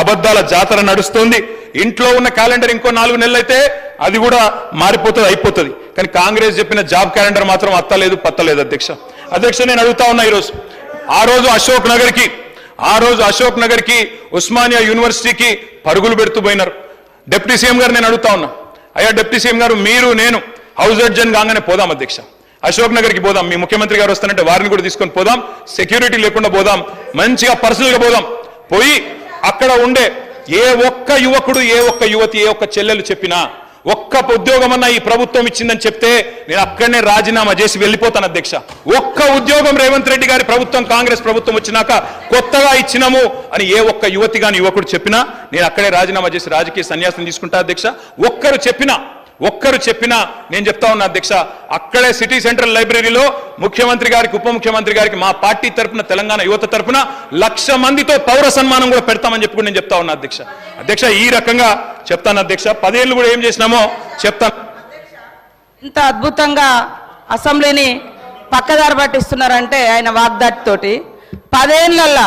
అబద్ధాల జాతర నడుస్తుంది. ఇంట్లో ఉన్న క్యాలెండర్ ఇంకో నాలుగు నెలలు అయితే అది కూడా మారిపోతుంది అయిపోతుంది. కానీ కాంగ్రెస్ చెప్పిన జాబ్ క్యాలెండర్ మాత్రం అత్తలేదు పత్తలేదు అధ్యక్ష. అధ్యక్ష నేను అడుగుతా ఉన్నా ఈరోజు. ఆ రోజు అశోక్ నగర్కి ఆ రోజు అశోక్ నగర్కి ఉస్మానియా యూనివర్సిటీకి పరుగులు పెడుతూ పోయినారు. డిప్యూటీ సీఎం గారు నేను అడుగుతా ఉన్నా. అయ్యా డిప్యూటీ సీఎం గారు మీరు నేను హౌస్ అడ్జన్ కాగానే పోదాం అధ్యక్ష. అశోక్ నగర్కి పోదాం. మీ ముఖ్యమంత్రి గారు వస్తానంటే వారిని కూడా తీసుకొని పోదాం. సెక్యూరిటీ లేకుండా పోదాం. మంచిగా పర్సనల్గా పోదాం. పోయి అక్కడ ఉండే ఏ ఒక్క యువకుడు ఏ ఒక్క యువతి ఏ ఒక్క చెల్లెలు చెప్పినా ఒక్క ఉద్యోగం అన్న ఈ ప్రభుత్వం ఇచ్చిందని చెప్తే నేను అక్కడనే రాజీనామా చేసి వెళ్ళిపోతాను అధ్యక్ష. ఒక్క ఉద్యోగం రేవంత్ రెడ్డి గారి ప్రభుత్వం కాంగ్రెస్ ప్రభుత్వం వచ్చినాక కొత్తగా ఇచ్చినాము అని ఏ ఒక్క యువతి కాని యువకుడు చెప్పినా నేను అక్కడే రాజీనామా చేసి రాజకీయ సన్యాసం తీసుకుంటా అధ్యక్ష. ఒక్కరు చెప్పినా ఒక్కరు చెప్పినా నేను చెప్తా ఉన్నా అధ్యక్ష అక్కడే సిటీ సెంట్రల్ లైబ్రరీలో ముఖ్యమంత్రి గారికి ఉప ముఖ్యమంత్రి గారికి మా పార్టీ తరపున తెలంగాణ యువత తరపున లక్ష మందితో పౌర సన్మానం కూడా పెడతామని చెప్పి నేను చెప్తా ఉన్నా అధ్యక్ష అధ్యక్ష ఈ రకంగా చెప్తాను అధ్యక్ష పదేళ్ళు కూడా ఏం చేసినామో చెప్తాను? ఇంత అద్భుతంగా అసెంబ్లీని పక్కదారి పట్టిస్తున్నారంటే ఆయన వాగ్దాటితోటి పదేళ్ళల్లా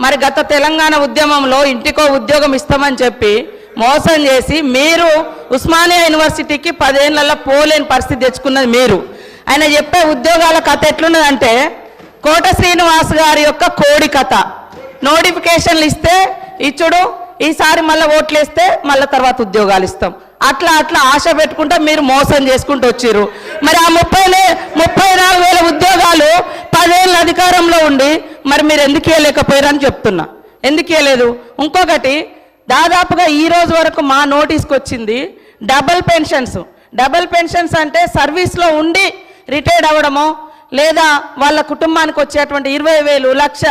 మరి గత తెలంగాణ ఉద్యమంలో ఇంటికో ఉద్యోగం ఇస్తామని చెప్పి మోసం చేసి మీరు ఉస్మానియా యూనివర్సిటీకి పదేళ్ళలో పోలేని పరిస్థితి తెచ్చుకున్నది మీరు. ఆయన చెప్పే ఉద్యోగాల కథ ఎట్లున్నదంటే కోట శ్రీనివాస్ గారి యొక్క కోడి కథ. నోటిఫికేషన్లు ఇస్తే ఇచ్చుడు ఈసారి మళ్ళీ ఓట్లు వేస్తే మళ్ళీ తర్వాత ఉద్యోగాలు ఇస్తాం. అట్లా అట్లా ఆశ పెట్టుకుంటా మీరు మోసం చేసుకుంటూ వచ్చారు మరి ఆ ముప్పై ముప్పై నాలుగు వేల ఉద్యోగాలు పదేళ్ళ అధికారంలో ఉండి మరి మీరు ఎందుకు ఇవ్వలేకపోయారని చెప్తున్నా. ఎందుకు ఇవ్వలేదు ఇంకొకటి దాదాపుగా ఈ రోజు వరకు మా నోటీస్కి వచ్చింది డబుల్ పెన్షన్స్. డబుల్ పెన్షన్స్ అంటే సర్వీస్లో ఉండి రిటైర్డ్ అవ్వడమో లేదా వాళ్ళ కుటుంబానికి వచ్చేటువంటి ఇరవై వేలు లక్ష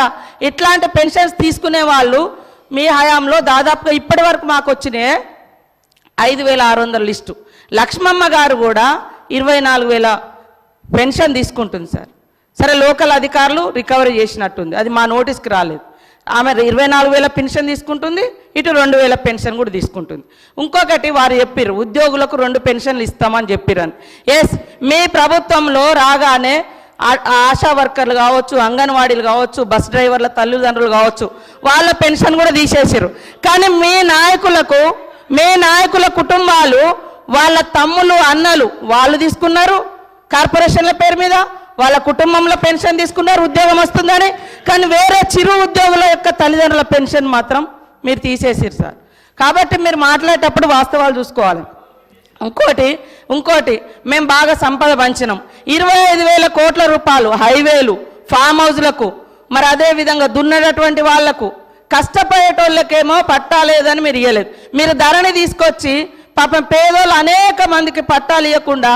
ఇట్లాంటి పెన్షన్స్ తీసుకునే వాళ్ళు మీ హయాంలో దాదాపుగా ఇప్పటి వరకు మాకు వచ్చినాయి ఐదు వేల ఆరు వందల లిస్టు. లక్ష్మమ్మ గారు కూడా ఇరవై నాలుగు వేల పెన్షన్ తీసుకుంటుంది సార్. సరే లోకల్ అధికారులు రికవరీ చేసినట్టుంది. అది మా నోటీస్కి రాలేదు. ఆమె ఇరవై నాలుగు వేల పెన్షన్ తీసుకుంటుంది ఇటు రెండు వేల పెన్షన్ కూడా తీసుకుంటుంది. ఇంకొకటి వారు చెప్పారు ఉద్యోగులకు రెండు పెన్షన్లు ఇస్తామని చెప్పిరని ఎస్ మీ ప్రభుత్వంలో రాగానే ఆశా వర్కర్లు కావచ్చు అంగన్వాడీలు కావచ్చు బస్ డ్రైవర్ల తల్లిదండ్రులు కావచ్చు వాళ్ళ పెన్షన్ కూడా తీసేసారు కానీ మీ నాయకులకు మీ నాయకుల కుటుంబాలు వాళ్ళ తమ్ములు అన్నలు వాళ్ళు తీసుకున్నారు కార్పొరేషన్ల పేరు మీద వాళ్ళ కుటుంబంలో పెన్షన్ తీసుకున్నారు ఉద్యోగం వస్తుందని కానీ వేరే చిరు ఉద్యోగుల యొక్క తల్లిదండ్రుల పెన్షన్ మాత్రం మీరు తీసేసారు సార్. కాబట్టి మీరు మాట్లాడేటప్పుడు వాస్తవాలు చూసుకోవాలి. ఇంకోటి ఇంకోటి మేము బాగా సంపద పంచినాం. ఇరవై ఐదు వేల కోట్ల రూపాయలు హైవేలు ఫామ్ హౌస్లకు మరి అదే విధంగా దున్నటువంటి వాళ్ళకు కష్టపడేటోళ్ళకేమో పట్టా లేదని మీరు ఇవ్వలేదు మీరు ధరని తీసుకొచ్చి పాపం పేదోళ్ళు అనేక మందికి పట్టాలు ఇవ్వకుండా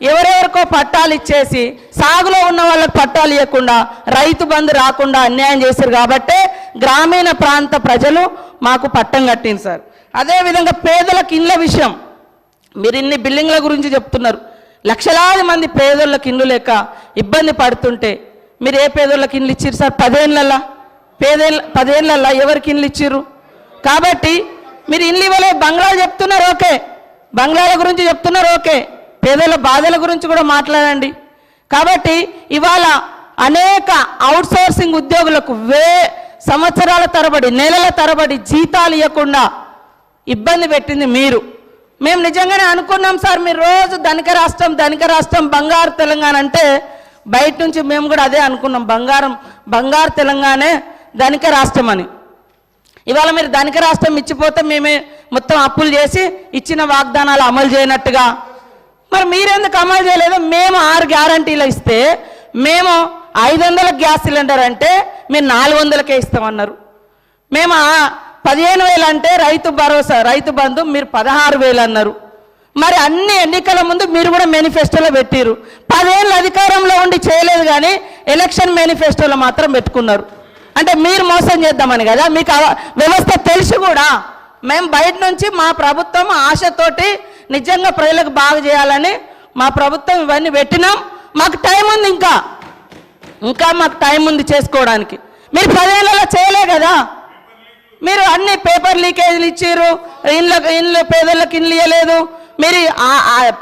ఎవరెవరికో పట్టాలు ఇచ్చేసి సాగులో ఉన్న వాళ్ళకి పట్టాలు ఇవ్వకుండా రైతు బంధు రాకుండా అన్యాయం చేశారు కాబట్టే గ్రామీణ ప్రాంత ప్రజలు మాకు పట్టం కట్టింది సార్. అదేవిధంగా పేదలకు ఇళ్ళ విషయం. మీరు ఇన్ని బిల్డింగ్ల గురించి చెప్తున్నారు. లక్షలాది మంది పేదోళ్ళకి ఇల్లు లేక ఇబ్బంది పడుతుంటే మీరు ఏ పేదోళ్ళకి ఇల్లు ఇచ్చారు సార్? పదేళ్ళల్లా పేదేళ్ళ పదేళ్ళల్లా ఎవరికి ఇల్లు ఇచ్చిర్రు? కాబట్టి మీరు ఇల్లు ఇవ్వలే బంగ్లాలు చెప్తున్నారు ఓకే. బంగ్లాల గురించి చెప్తున్నారు పేదల బాధల గురించి కూడా మాట్లాడండి. కాబట్టి ఇవాళ అనేక అవుట్సోర్సింగ్ ఉద్యోగులకు వే సంవత్సరాల తరబడి నెలల తరబడి జీతాలు ఇవ్వకుండా ఇబ్బంది పెట్టింది మీరు. మేము నిజంగానే అనుకున్నాం సార్ మీరు రోజు ధనిక రాష్ట్రం ధనిక రాష్ట్రం బంగారు తెలంగాణ అంటే బయట నుంచి మేము కూడా అదే అనుకున్నాం బంగారం బంగారు తెలంగాణే ధనిక రాష్ట్రం అని. ఇవాళ మీరు ధనిక రాష్ట్రం ఇచ్చిపోతే మేమే మొత్తం అప్పులు చేసి ఇచ్చిన వాగ్దానాలు అమలు చేయనట్టుగా మరి మీరెందుకు అమలు చేయలేదు? మేము ఆరు గ్యారంటీలు ఇస్తే మేము ఐదు వందల గ్యాస్ సిలిండర్ అంటే మీరు నాలుగు వందలకే ఇస్తామన్నారు. మేము పదిహేను వేలు అంటే రైతు భరోసా రైతు బంధు మీరు పదహారు వేలు అన్నారు. మరి అన్ని ఎన్నికల ముందు మీరు కూడా మేనిఫెస్టోలో పెట్టిరు పదేళ్ళు అధికారంలో ఉండి చేయలేదు కానీ ఎలక్షన్ మేనిఫెస్టోలో మాత్రం పెట్టుకున్నారు. అంటే మీరు మోసం చేద్దామని కదా మీకు వ్యవస్థ తెలిసి కూడా. మేము బయట నుంచి మా ప్రభుత్వం ఆశతోటి నిజంగా ప్రజలకు బాగా చేయాలని మా ప్రభుత్వం ఇవన్నీ పెట్టినాం. మాకు టైం ఉంది ఇంకా. ఇంకా మాకు టైం ఉంది చేసుకోవడానికి. మీరు పదేళ్ళలో చేయలే కదా. మీరు అన్ని పేపర్ లీకేజీలు ఇచ్చారు ఇండ్ల ఇండ్లు పేదలకు ఇండ్లు ఇవ్వలేదు మీరు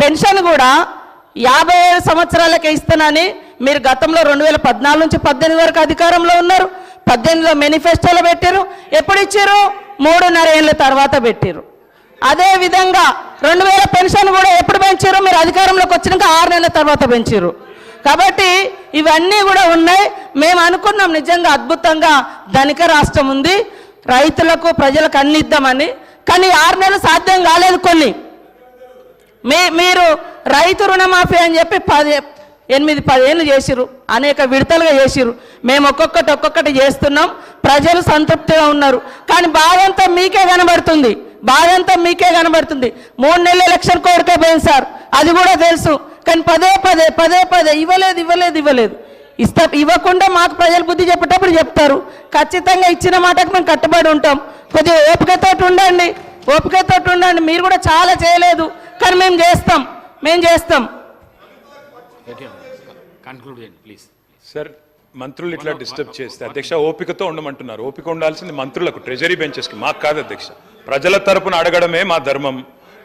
పెన్షన్ కూడా యాభై ఏడు సంవత్సరాలకే ఇస్తానని మీరు గతంలో రెండు వేల పద్నాలుగు నుంచి పద్దెనిమిది వరకు అధికారంలో ఉన్నారు. పద్దెనిమిదిలో మేనిఫెస్టోలో పెట్టారు ఎప్పుడు ఇచ్చారు మూడున్నర ఏళ్ళ తర్వాత పెట్టారు అదే విధంగా రెండు వేల పెన్షన్ కూడా ఎప్పుడు పెంచారు మీరు అధికారంలోకి వచ్చినాక ఆరు నెలల తర్వాత పెంచారు కాబట్టి ఇవన్నీ కూడా ఉన్నాయి. మేము అనుకున్నాం నిజంగా అద్భుతంగా ధనిక రాష్ట్రం ఉంది. రైతులకు ప్రజలకు అన్ని ఇద్దామని. కానీ ఆరు నెలలు సాధ్యం కాలేదు కొన్ని. మీ మీరు రైతు రుణమాఫీ అని చెప్పి పది ఎనిమిది పదేళ్ళు చేసిరు అనేక విడతలుగా చేసిరు మేము ఒక్కొక్కటి ఒక్కొక్కటి చేస్తున్నాం. ప్రజలు సంతృప్తిగా ఉన్నారు. కానీ బాధంతా మీకే కనబడుతుంది. బాధ అంతా మీకే కనబడుతుంది. మూడు నెలల ఎలక్షన్ కోరికే పోయింది సార్. అది కూడా తెలుసు. కానీ పదే పదే పదే పదే ఇవ్వలేదు ఇవ్వలేదు ఇవ్వలేదు. ఇస్తా ఇవ్వకుండా మాకు ప్రజలు బుద్ధి చెప్పేటప్పుడు చెప్తారు. ఖచ్చితంగా ఇచ్చిన మాటకు మేము కట్టుబడి ఉంటాం. కొద్దిగా ఓపికతో ఉండండి. ఓపికతో ఉండండి. మీరు కూడా చాలా చేయలేదు. కానీ మేము చేస్తాం. మేము చేస్తాం. కన్క్లూడ్ చేయండి ప్లీజ్ సార్ మంత్రులు ఇట్లా డిస్టర్బ్ చేస్తే అధ్యక్ష ఓపికతో ఉండమంటున్నారు. ఓపిక ఉండాల్సింది మంత్రులకు ట్రెజరీ బెంచెస్కి మాకు కాదు అధ్యక్ష. ప్రజల తరపున అడగడమే మా ధర్మం.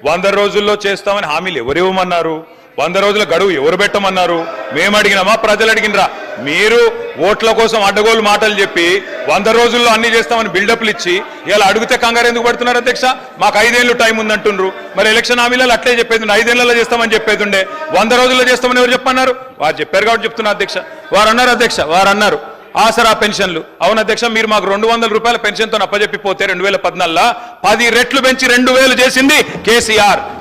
వంద రోజుల్లో చేస్తామని హామీలు ఎవరు ఇవ్వమన్నారు? వంద రోజుల గడువు ఎవరు పెట్టమన్నారు? మేము అడిగినామా ప్రజలు అడిగినరా మీరు ఓట్ల కోసం అడ్డగోలు మాటలు చెప్పి వంద రోజుల్లో అన్ని చేస్తామని బిల్డప్లు ఇచ్చి ఇలా అడిగితే కంగారు ఎందుకు పడుతున్నారు అధ్యక్ష? మాకు ఐదేళ్ళు టైం ఉందంటుండ్రు. మరి ఎలక్షన్ హామీలలో అట్లే చెప్పేది ఉండే. ఐదేళ్ళలో చేస్తామని చెప్పేది ఉండే. వంద రోజుల్లో చేస్తామని ఎవరు చెప్పన్నారు? వారు చెప్పారు కాబట్టి చెప్తున్నా అధ్యక్ష. వారు అన్నారు అధ్యక్ష వారు అన్నారు. ఆసరా పెన్షన్లు. అవును అధ్యక్ష మీరు మాకు రెండు వందల రూపాయల పెన్షన్తో అప్పజెప్పిపోతే రెండు వేల పద్నాలుగులో పది రెట్లు పెంచి రెండు వేలు చేసింది కేసీఆర్.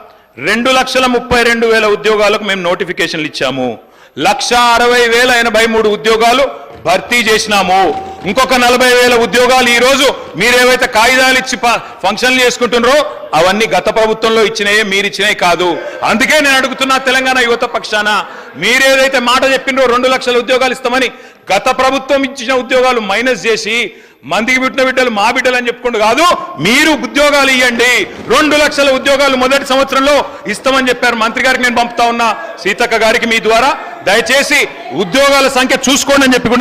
రెండు లక్షల ముప్పై రెండు వేల ఉద్యోగాలకు మేము నోటిఫికేషన్లు ఇచ్చాము. లక్ష అరవై వేల ఎనభై మూడు ఉద్యోగాలు భర్తీ చేసినాము. ఇంకొక నలభై వేల ఉద్యోగాలు ఈరోజు మీరేవైతే కాగితాలు ఇచ్చి ఫంక్షన్లు చేసుకుంటున్నారో అవన్నీ గత ప్రభుత్వంలో ఇచ్చినాయే మీరు ఇచ్చినాయి కాదు. అందుకే నేను అడుగుతున్నా తెలంగాణ యువత పక్షాన మీరేదైతే మాట చెప్పిండ్రో రెండు లక్షల ఉద్యోగాలు ఇస్తామని గత ప్రభుత్వం ఇచ్చిన ఉద్యోగాలు మైనస్ చేసి మందికి పుట్టిన బిడ్డలు మా బిడ్డలు అని చెప్పుకుంటూ కాదు మీరు ఉద్యోగాలు ఇవ్వండి రెండు లక్షల ఉద్యోగాలు మొదటి సంవత్సరంలో ఇస్తామని చెప్పారు మంత్రి గారికి నేను పంపుతా ఉన్నా. సీతక్క గారికి మీ ద్వారా. దయచేసి ఉద్యోగాల సంఖ్య చూసుకోండి అని చెప్పి